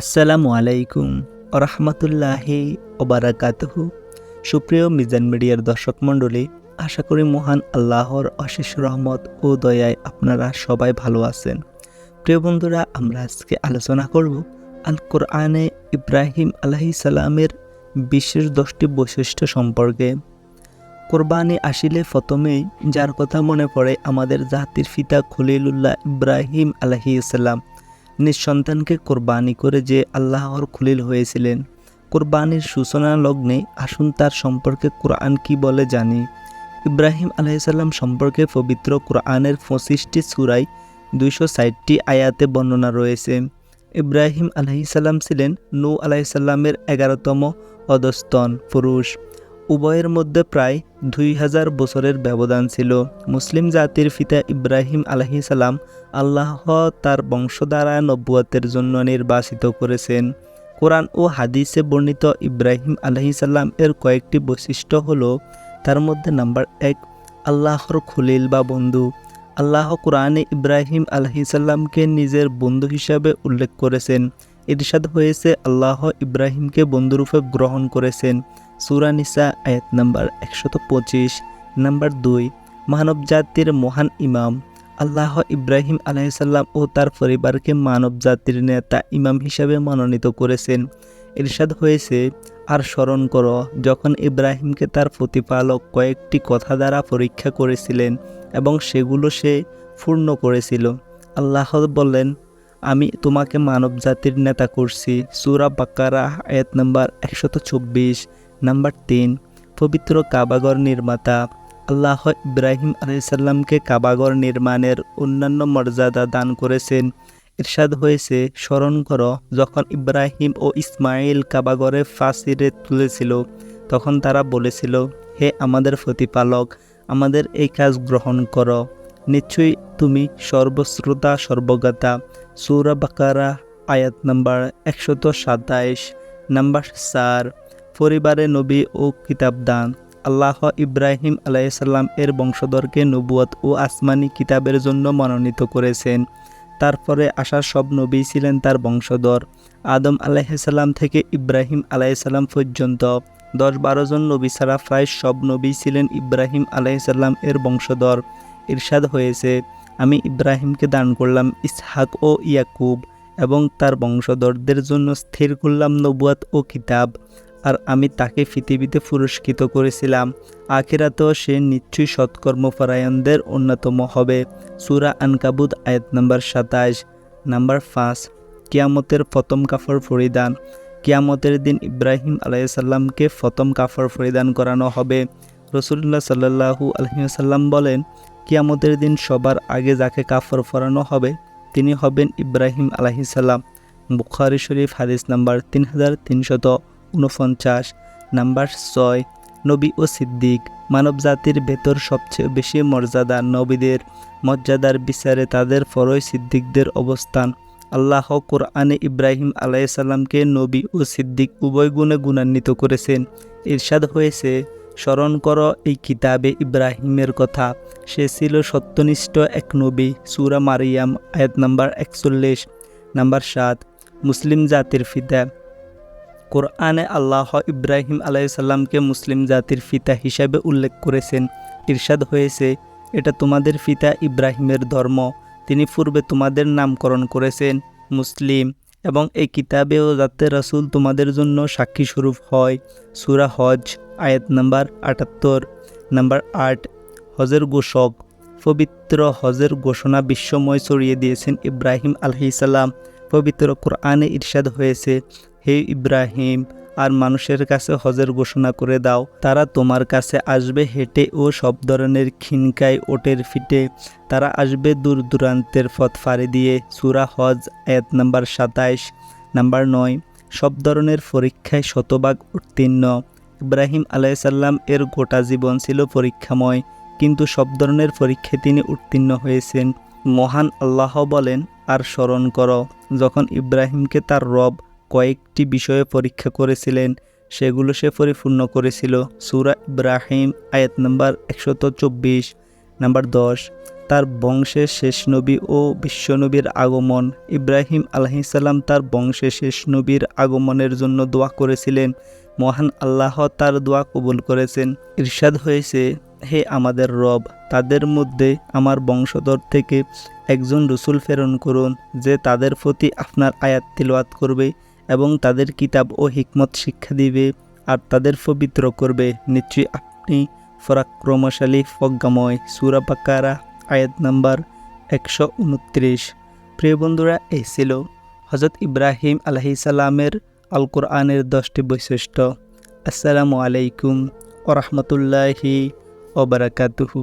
আসসালামু আলাইকুম রহমতুল্লাহি ওবারাকাতহু সুপ্রিয় মিজান মিডিয়ার দর্শক মণ্ডলী, আশা করি মহান আল্লাহর অশেষ রহমত ও দয়ায় আপনারা সবাই ভালো আছেন। প্রিয় বন্ধুরা, আমরা আজকে আলোচনা করব আল কোরআনে ইব্রাহিম আলাহি সালামের বিশেষ দশটি বৈশিষ্ট্য সম্পর্কে। কোরবানি আসিলে প্রথমেই যার কথা মনে পড়ে, আমাদের জাতির পিতা খলিলুল্লাহ ইব্রাহিম আলাহি ইসলাম নিজ সন্তানকে কোরবানি করে যে আল্লাহর খুলিল হয়েছিলেন। কোরবানির সূচনা লগ্নে আসুন তার সম্পর্কে কোরআন কি বলে জানি। ইব্রাহিম আলাইসাল্লাম সম্পর্কে পবিত্র কোরআনের পঁচিশটি সুরাই দুইশো ষাটটি আয়াতে বর্ণনা রয়েছে। ইব্রাহিম আলাইসাল্লাম ছিলেন নু আলাইসাল্লামের এগারোতম অধস্তন পুরুষ। উভয়ের মধ্যে প্রায় দুই হাজার বছরের ব্যবধান ছিল। মুসলিম জাতির পিতা ইব্রাহিম আলহি সালাম আল্লাহ তার বংশ দ্বারা নব্বতের জন্য নির্বাসিত করেছেন। কোরআন ও হাদিসে বর্ণিত ইব্রাহিম আলহি সাল্লাম এর কয়েকটি বৈশিষ্ট্য হল, তার মধ্যে নাম্বার এক, আল্লাহর খুলিল বা বন্ধু। আল্লাহ কোরআনে ইব্রাহিম আলহি সাল্লামকে নিজের বন্ধু হিসাবে উল্লেখ করেছেন। ইরশাদ হয়েছে আল্লাহ ইব্রাহিমকে বন্ধুরূপে গ্রহণ করেছেন। সুরা নিসা, আয়াত নাম্বার একশত পঁচিশ, নাম্বার দুই মানব জাতির মহান ইমাম। আল্লাহ ইব্রাহিম আলাইসাল্লাম ও তার পরিবারকে মানব জাতির নেতা ইমাম হিসাবে মনোনীত করেছেন। ইরশাদ হয়েছে, আর স্মরণ করো, যখন ইব্রাহিমকে তার প্রতিপালক কয়েকটি কথা দ্বারা পরীক্ষা করেছিলেন এবং সেগুলো সে পূর্ণ করেছিল। আল্লাহ বললেন, আমি তোমাকে মানব জাতির নেতা করছি। সুরা বাকারা আয়াত নাম্বার একশত চব্বিশ নাম্বার তিন, পবিত্র কাবাগর নির্মাতা। আল্লাহ ইব্রাহিম আলাইসাল্লামকে কাবাগর নির্মাণের অন্যান্য মর্যাদা দান করেছেন। ইরশাদ হয়েছে, স্মরণ করো, যখন ইব্রাহিম ও ইসমাইল কাবাগরে ফাঁসিরে তুলেছিল, তখন তারা বলেছিল, হে আমাদের প্রতিপালক, আমাদের এই কাজ গ্রহণ করো। নিশ্চয়ই তুমি সর্বশ্রোতা সর্বগাতা সৌরা বাকারা, আয়াত নাম্বার একশত সাতাইশ, নাম্বার চার পরিবারে নবী ও কিতাব দান আল্লাহ ইব্রাহিম আলাইসাল্লাম এর বংশধরকে নবুয়ত ও আসমানি কিতাবের জন্য মনোনীত করেছেন। তারপরে আসা সব নবী ছিলেন তার বংশধর। আদম আলাইসাল্লাম থেকে ইব্রাহিম আলাইসাল্লাম পর্যন্ত। দশ বারো জন নবী ছাড়া প্রায় সব নবী ছিলেন ইব্রাহিম আলাইসাল্লাম এর বংশধর। ইরশাদ হয়েছে, আমি ইব্রাহিমকে দান করলাম ইসহাক ও ইয়াকুব এবং তার বংশধরদের জন্য স্থির করলাম নবুয়াত ও কিতাব। আর আমি তাকে পৃথিবীতে পুরস্কৃত করেছিলাম। আখিরাতেও সে নিশ্চয়ই সৎকর্মপরায়ণদের অন্যতম হবে। সুরা আনকাবুদ আয়াত নাম্বার সাতাশ। নাম্বার পাঁচ, কিয়ামতের প্রথম কাফর পরিধান। কিয়ামতের দিন ইব্রাহিম আলাইসাল্লামকে প্রথম কাফর পরিধান করানো হবে। রসুল্লাহ সাল্লাহু আলহিসাল্লাম বলেন, কিয়ামতের দিন সবার আগে যাকে কাফর পরানো হবে, তিনি হবেন ইব্রাহিম আলাহিসাল্লাম বুখারি শরীফ, হাদিস নাম্বার তিন হাজার তিনশত। উনপঞ্চাশ নাম্বার ছয়, নবী ও সিদ্দিক মানব জাতির ভেতর সবচেয়ে বেশি মর্যাদা নবীদের। মর্যাদার বিচারে তাদের পরই সিদ্দিকদের অবস্থান। আল্লাহ কোরআনে ইব্রাহিম আলাইসাল্লামকে নবী ও সিদ্দিক উভয় গুণে গুণান্বিত করেছেন। ইরশাদ হয়েছে, স্মরণ কর এই কিতাবে ইব্রাহিমের কথা। সে ছিল সত্যনিষ্ঠ এক নবী। সুরা মারিয়াম, আয়াত নাম্বার একচল্লিশ, নাম্বার সাত, মুসলিম জাতির ফিতা কোরআনে আল্লাহ ইব্রাহিম আলাইসাল্লামকে মুসলিম জাতির ফিতা হিসাবে উল্লেখ করেছেন, ইরশাদ হয়েছে, এটা তোমাদের ফিতা ইব্রাহিমের ধর্ম, তিনি পূর্বে তোমাদের নামকরণ করেছেন, মুসলিম, এবং এই কিতাবেও যাতে রাসুল তোমাদের জন্য সাক্ষী স্বরূপ হয়। সুরা হজ আয়াত নাম্বার আটাত্তর, নাম্বার আট, হজের ঘোষক পবিত্র হজের ঘোষণা বিশ্বময় ছড়িয়ে দিয়েছেন ইব্রাহিম আলহিসাল্লাম পবিত্র কোরআনে ইরশাদ হয়েছে হে ইব্রাহিম, আর মানুষের কাছে হজের ঘোষণা করে দাও। তারা তোমার কাছে আসবে হেঁটে ও সব ধরনের খিনকায় ওটের ফিটে। তারা আসবে দূর দূরান্তের পথ ফাড়ি দিয়ে। সুরা হজ এক নাম্বার সাতাইশ। নাম্বার নয়, সব ধরনের পরীক্ষায় শতভাগ উত্তীর্ণ। ইব্রাহিম আলাইসাল্লাম এর গোটা জীবন ছিল পরীক্ষাময়, কিন্তু সব ধরনের পরীক্ষায় তিনি উত্তীর্ণ হয়েছেন। মহান আল্লাহ বলেন, আর স্মরণ করো, যখন ইব্রাহিমকে তার রব কয়েকটি বিষয়ে পরীক্ষা করেছিলেন, সেগুলো সে পরিপূর্ণ করেছিল। সুরা ইব্রাহিম, আয়াত নাম্বার একশত চব্বিশ, নাম্বার দশ। তার বংশের শেষ নবী ও বিশ্বনবীর আগমন। ইব্রাহিম আলহিসাল্লাম তার বংশের শেষ নবীর আগমনের জন্য দোয়া করেছিলেন। মহান আল্লাহ তার দোয়া কবুল করেছেন। ইরশাদ হয়েছে, হে আমাদের রব, তাদের মধ্যে আমার বংশধর থেকে একজন রসুল প্রেরণ করুন, যে তাদের প্রতি আপনার আয়াত তিলওয়াত করবে। এবং তাদের কিতাব ও হিকমত শিক্ষা দিবে আর তাদের পবিত্র করবে। নিশ্চয়ই আপনি পরাক্রমশালী প্রজ্ঞাময়। সুরা বাকারা, আয়াত নাম্বার একশো উনত্রিশ। প্রিয় বন্ধুরা, এই ছিল হজরত ইব্রাহিম আলহি সালামের আল কোরআনের দশটি বৈশিষ্ট্য। আসসালামু আলাইকুম ওরহমতুল্লাহি ওবরাকাতুহু